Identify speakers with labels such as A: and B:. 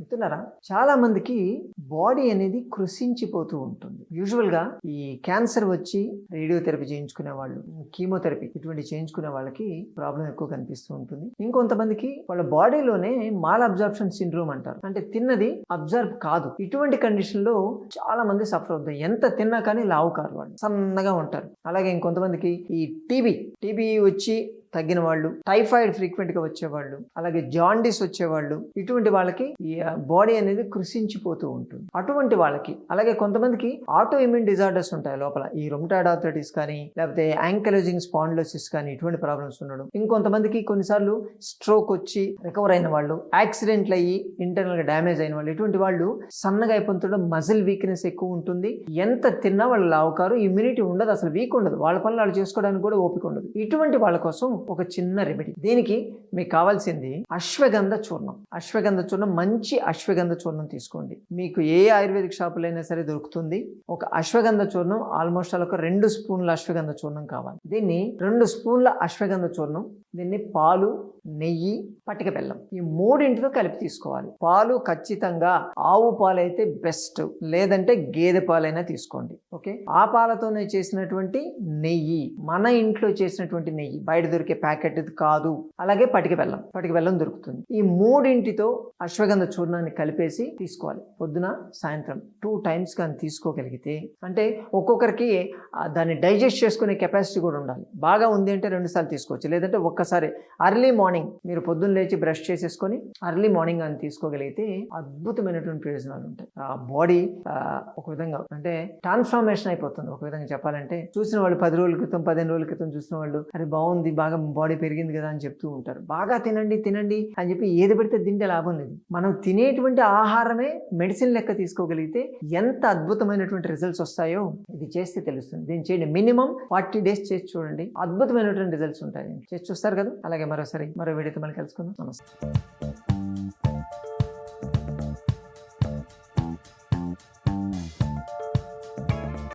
A: మిత్రులారా చాలా మందికి బాడీ అనేది కృషించిపోతూ ఉంటుంది. యూజువల్గా ఈ క్యాన్సర్ వచ్చి రేడియోథెరపీ చేయించుకునే వాళ్ళు కీమోథెరపీ ఇటువంటి చేయించుకునే వాళ్ళకి ప్రాబ్లం ఎక్కువ కనిపిస్తూ ఉంటుంది. ఇంకొంతమందికి వాళ్ళ బాడీలోనే మాల్ అబ్జార్ప్షన్ సిండ్రోమ్ అంటారు. అంటే తిన్నది అబ్జర్వ్ కాదు. ఇటువంటి కండిషన్లో చాలా మంది సఫర్ అవుతారు. ఎంత తిన్నా కానీ లావు కారు వాళ్ళు సన్నగా ఉంటారు. అలాగే ఇంకొంతమందికి ఈ టీబీ టీబీ వచ్చి తగ్గిన వాళ్ళు టైఫాయిడ్ ఫ్రీక్వెంట్గా వచ్చేవాళ్ళు అలాగే జాండీస్ వచ్చేవాళ్ళు ఇటువంటి వాళ్ళకి బాడీ అనేది కృషించిపోతూ ఉంటుంది. అటువంటి వాళ్ళకి అలాగే కొంతమందికి ఆటో ఇమ్యూన్ డిజార్డర్స్ ఉంటాయి లోపల ఈ రొమటాయిడ్ ఆర్థరైటిస్ కానీ లేకపోతే యాంకలోజింగ్ స్పాండ్లోసిస్ కానీ ఇటువంటి ప్రాబ్లమ్స్ ఉండడం. ఇంకొంతమందికి కొన్నిసార్లు స్ట్రోక్ వచ్చి రికవర్ అయిన వాళ్ళు యాక్సిడెంట్లు అయ్యి ఇంటర్నల్గా డ్యామేజ్ అయిన వాళ్ళు ఇటువంటి వాళ్ళు సన్నగా అయిపోతుండడం మజిల్ వీక్నెస్ ఎక్కువ ఉంటుంది. ఎంత తిన్నా వాళ్ళు లావుకారు ఇమ్యూనిటీ ఉండదు అసలు వీక్ ఉండదు. వాళ్ళ పనులు వాళ్ళు చేసుకోవడానికి కూడా ఓపిక ఉండదు. ఇటువంటి వాళ్ళ కోసం ఒక చిన్న రెమెడీ దీనికి మీకు కావాల్సింది అశ్వగంధ చూర్ణం. అశ్వగంధ చూర్ణం మంచి అశ్వగంధ చూర్ణం తీసుకోండి. మీకు ఏ ఆయుర్వేదిక్ షాపులైనా సరే దొరుకుతుంది. ఒక అశ్వగంధ చూర్ణం ఆల్మోస్ట్ అలా ఒక రెండు స్పూన్ల అశ్వగంధ చూర్ణం కావాలి. దీన్ని రెండు స్పూన్ల అశ్వగంధ చూర్ణం దీన్ని పాలు నెయ్యి పటిక బెల్లం ఈ మూడింటితో కలిపి తీసుకోవాలి. పాలు ఖచ్చితంగా ఆవు పాలు అయితే బెస్ట్ లేదంటే గేదె పాలైనా తీసుకోండి. ఓకే? ఆ పాలతోనే చేసినటువంటి నెయ్యి మన ఇంట్లో చేసినటువంటి నెయ్యి బయట దొరికే ప్యాకెట్ కాదు. అలాగే పటిక బెల్లం. పటిక బెల్లం దొరుకుతుంది. ఈ మూడింటితో అశ్వగంధ చూర్ణాన్ని కలిపేసి తీసుకోవాలి. పొద్దున సాయంత్రం టూ టైమ్స్ కానీ తీసుకోగలిగితే అంటే ఒక్కొక్కరికి దాన్ని డైజెస్ట్ చేసుకునే కెపాసిటీ కూడా ఉండాలి. బాగా ఉంది అంటే రెండు సార్లు తీసుకోవచ్చు. లేదంటే ఒక్కసారి అర్లీ మార్నింగ్ మీరు పొద్దున్న లేచి బ్రష్ చేసేసుకొని అర్లీ మార్నింగ్ అని తీసుకోగలిగితే అద్భుతమైనటువంటి ప్రయోజనాలు ఉంటాయి. ఆ బాడీ ఒక విధంగా అంటే ట్రాన్స్ఫార్మేషన్ అయిపోతుంది. ఒక విధంగా చెప్పాలంటే చూసిన వాళ్ళు పది రోజుల క్రితం పదిహేను రోజుల క్రితం చూసిన వాళ్ళు అది బాగుంది బాగా బాడీ పెరిగింది కదా అని చెప్తూ ఉంటారు. బాగా తినండి తినండి అని చెప్పి ఏది పెడితే తింటే లాభం లేదు. మనం తినేటువంటి ఆహారమే మెడిసిన్ లెక్క తీసుకోగలిగితే ఎంత అద్భుతమైనటువంటి రిజల్ట్స్ వస్తాయో ఇది చేస్తే తెలుస్తుంది. దీన్ని చేయండి. మినిమం ఫార్టీ డేస్ చేసి చూడండి. అద్భుతమైనటువంటి రిజల్ట్స్ ఉంటాయి. చేసి చూస్తారు కదా? అలాగే మరోసారి మరో వీడియోతో మనం కలుసుకుందాం. నమస్తే.